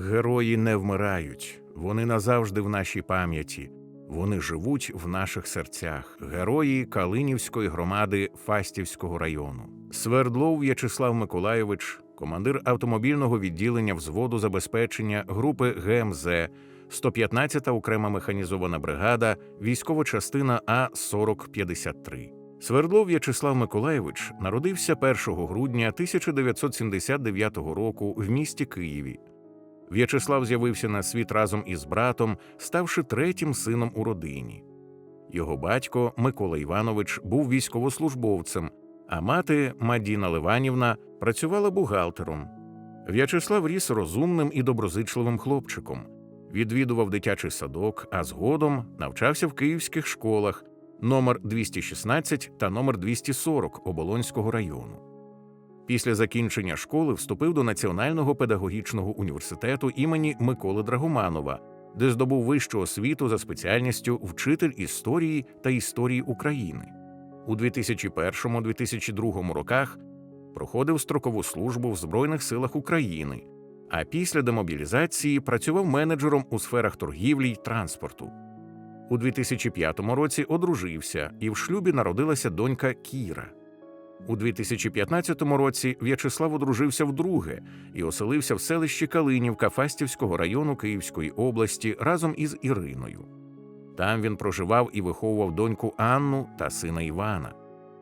Герої не вмирають, вони назавжди в нашій пам'яті. Вони живуть в наших серцях. Герої Калинівської громади Фастівського району. Свердлов В'ячеслав Миколайович, командир автомобільного відділення взводу забезпечення групи ГМЗ, 115-та окрема механізована бригада, військова частина А 4053. Свердлов В'ячеслав Миколайович народився 1 грудня 1979 року в місті Києві. В'ячеслав з'явився на світ разом із братом, ставши третім сином у родині. Його батько Микола Іванович був військовослужбовцем, а мати Мадіна Ливанівна працювала бухгалтером. В'ячеслав ріс розумним і доброзичливим хлопчиком, відвідував дитячий садок, а згодом навчався в київських школах номер 216 та номер 240 Оболонського району. Після закінчення школи вступив до Національного педагогічного університету імені Миколи Драгоманова, де здобув вищу освіту за спеціальністю вчитель історії та історії України. У 2001-2002 роках проходив строкову службу в Збройних силах України, а після демобілізації працював менеджером у сферах торгівлі й транспорту. У 2005 році одружився і в шлюбі народилася донька Кіра. У 2015 році В'ячеслав одружився вдруге і оселився в селищі Калинівка Фастівського району Київської області разом із Іриною. Там він проживав і виховував доньку Анну та сина Івана.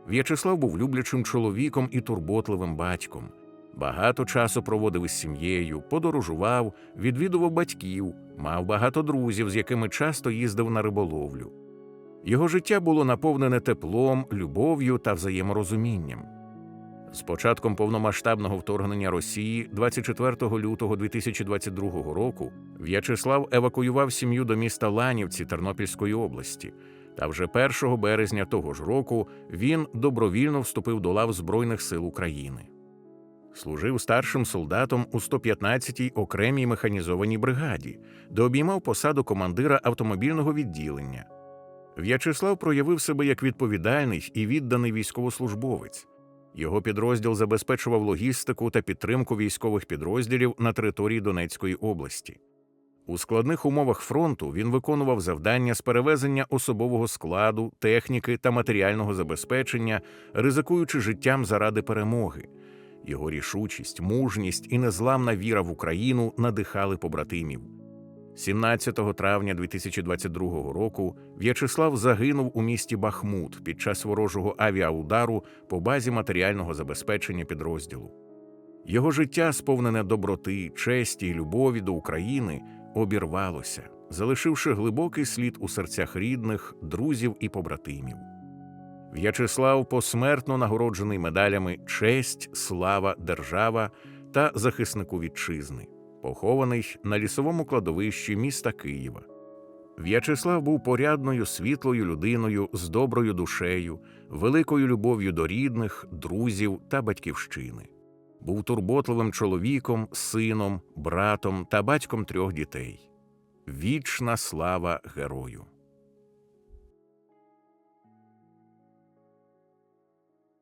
В'ячеслав був люблячим чоловіком і турботливим батьком. Багато часу проводив із сім'єю, подорожував, відвідував батьків, мав багато друзів, з якими часто їздив на риболовлю. Його життя було наповнене теплом, любов'ю та взаєморозумінням. З початком повномасштабного вторгнення Росії 24 лютого 2022 року В'ячеслав евакуював сім'ю до міста Ланівці Тернопільської області. Та вже 1 березня того ж року він добровільно вступив до лав Збройних сил України. Служив старшим солдатом у 115-й окремій механізованій бригаді, де обіймав посаду командира автомобільного відділення. В'ячеслав проявив себе як відповідальний і відданий військовослужбовець. Його підрозділ забезпечував логістику та підтримку військових підрозділів на території Донецької області. У складних умовах фронту він виконував завдання з перевезення особового складу, техніки та матеріального забезпечення, ризикуючи життям заради перемоги. Його рішучість, мужність і незламна віра в Україну надихали побратимів. 17 травня 2022 року В'ячеслав загинув у місті Бахмут під час ворожого авіаудару по базі матеріального забезпечення підрозділу. Його життя, сповнене доброти, честі й любові до України, обірвалося, залишивши глибокий слід у серцях рідних, друзів і побратимів. В'ячеслав посмертно нагороджений медалями Честь, слава, держава та захиснику вітчизни похований на лісовому кладовищі міста Києва. В'ячеслав був порядною світлою людиною з доброю душею, великою любов'ю до рідних, друзів та батьківщини. Був турботливим чоловіком, сином, братом та батьком трьох дітей. Вічна слава герою!